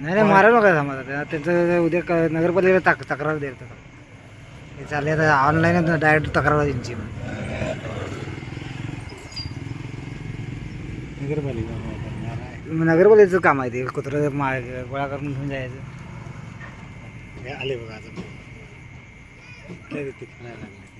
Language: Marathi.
नाही नाही मारा नका समाजा त्यांचं उद्या नगरपालिकेला तक्रार द्यायचं हे चालले आता ऑनलाईन डायरेक्ट तक्रार त्यांची. नगरपालिका नगरपालिकेचं काम आहे ते कुत्रं गोळा करून घेऊन जायचं. हे आले बघा आता. काय ते लागले.